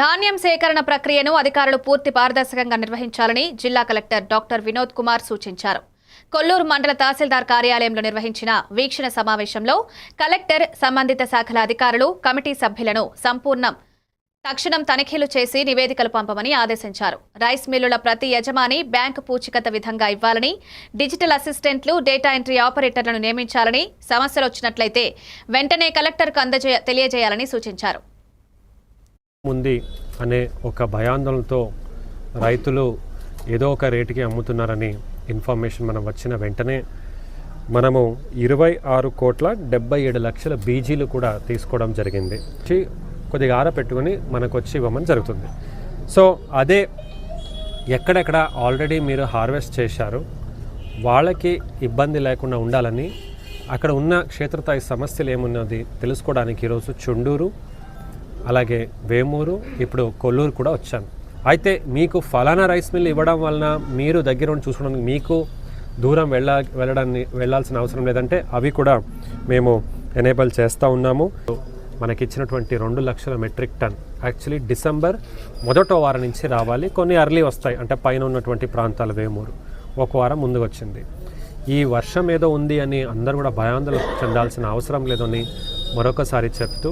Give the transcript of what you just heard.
ధాన్యం సేకరణ ప్రక్రియను అధికారులు పూర్తి పారదర్శకంగా నిర్వహించాలని జిల్లా కలెక్టర్ డాక్టర్ వినోద్ కుమార్ సూచించారు. కొల్లూరు మండల తహసీల్దార్ కార్యాలయంలో నిర్వహించిన వీక్షణ సమావేశంలో కలెక్టర్ సంబంధిత శాఖల అధికారులు కమిటీ సభ్యులను సంపూర్ణం తక్షణం తనిఖీలు చేసి నివేదికలు పంపమని ఆదేశించారు. రైస్ మిల్లుల ప్రతి యజమాని బ్యాంకు పూచికత విధంగా ఇవ్వాలని డిజిటల్ అసిస్టెంట్లు డేటా ఎంట్రీ ఆపరేటర్లను నియమించాలని సమస్యలు వచ్చినట్లయితే వెంటనే కలెక్టర్కు అందజేయ తెలియజేయాలని సూచించారు. ఉంది అనే ఒక భయాందోళనతో రైతులు ఏదో ఒక రేటుకి అమ్ముతున్నారని ఇన్ఫర్మేషన్ మనం వచ్చిన వెంటనే మనము ఇరవై ఆరు కోట్ల డెబ్బై ఏడు లక్షల బీజీలు కూడా తీసుకోవడం జరిగింది. వచ్చి కొద్దిగా ఆర పెట్టుకొని మనకు వచ్చి ఇవ్వమని జరుగుతుంది. సో అదే ఎక్కడెక్కడ ఆల్రెడీ మీరు హార్వెస్ట్ చేశారు వాళ్ళకి ఇబ్బంది లేకుండా ఉండాలని అక్కడ ఉన్న క్షేత్రస్థాయి సమస్యలు ఏమున్నది తెలుసుకోవడానికి ఈరోజు చుండూరు అలాగే వేమూరు ఇప్పుడు కొల్లూరు కూడా వచ్చాను. అయితే మీకు ఫలానా రైస్ మిల్ ఇవ్వడం వలన మీరు దగ్గర ఉండి చూసుకోవడానికి మీకు దూరం వెళ్ళ వెళ్ళడాన్ని వెళ్ళాల్సిన అవసరం లేదంటే అవి కూడా మేము ఎనేబుల్ చేస్తూ ఉన్నాము. మనకిచ్చినటువంటి రెండు లక్షల మెట్రిక్ టన్. యాక్చువల్లీ డిసెంబర్ మొదటో వారం నుంచి రావాలి. కొన్ని అర్లీ వస్తాయి. అంటే పైన ఉన్నటువంటి ప్రాంతాల వేమూరు. ఒక వారం ముందుకు వచ్చింది ఈ వర్షం ఏదో ఉంది అని అందరూ కూడా భయాందోళన చెందాల్సిన అవసరం లేదని మరొకసారి చెప్తూ